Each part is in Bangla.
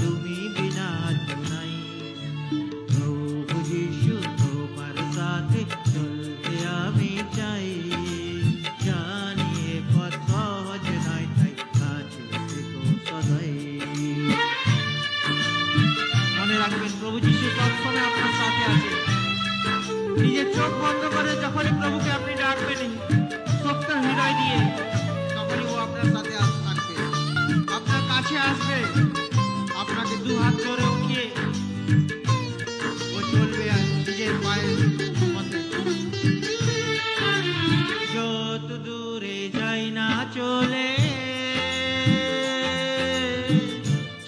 তুমি বিনা নাই। প্রভু যিশু, তোমার সাথে চলতে আমি চাই। জানি এ পথ নয় তাই কাছে থেকো সদাই। মনে রাখবেন, প্রভু যিশু সবসময় আপনার সাথে আছে। নিজের চোখ বন্ধ করে যখনই প্রভুকে আপনি ডাকবেন চলে।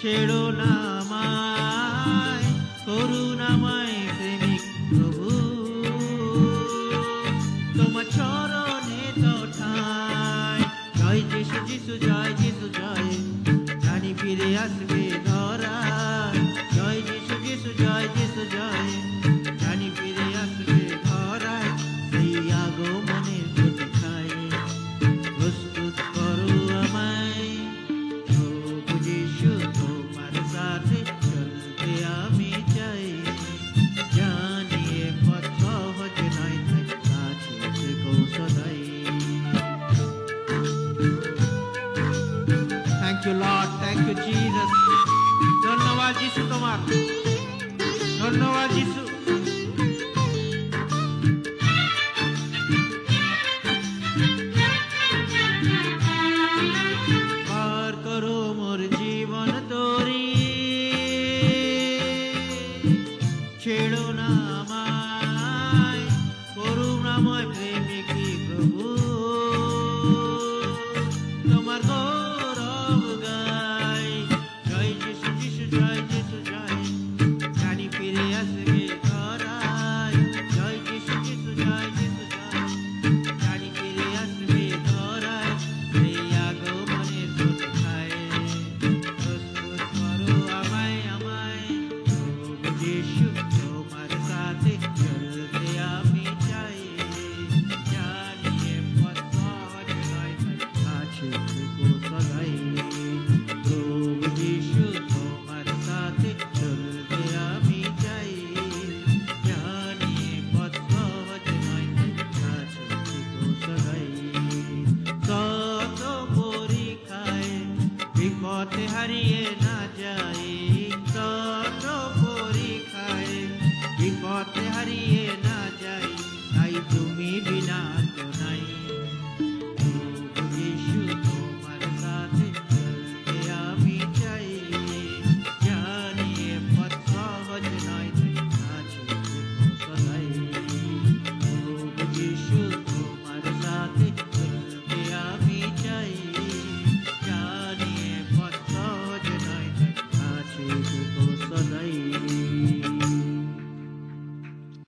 ছেড়ো না আমায় করুণাময় প্রেমিক প্রভু। তোমার চরণে তো ঠায় জয় যিশু যিশু, জয় যিশু, জয়। জানি ফিরে আসবে লর্ড থ্যাংক ইউ জিসাস ধন্যবাদ যিশু তোমার। ধন্যবাদ যিশু। ছেড়ো না আমায় করুণাময় প্রেমিকি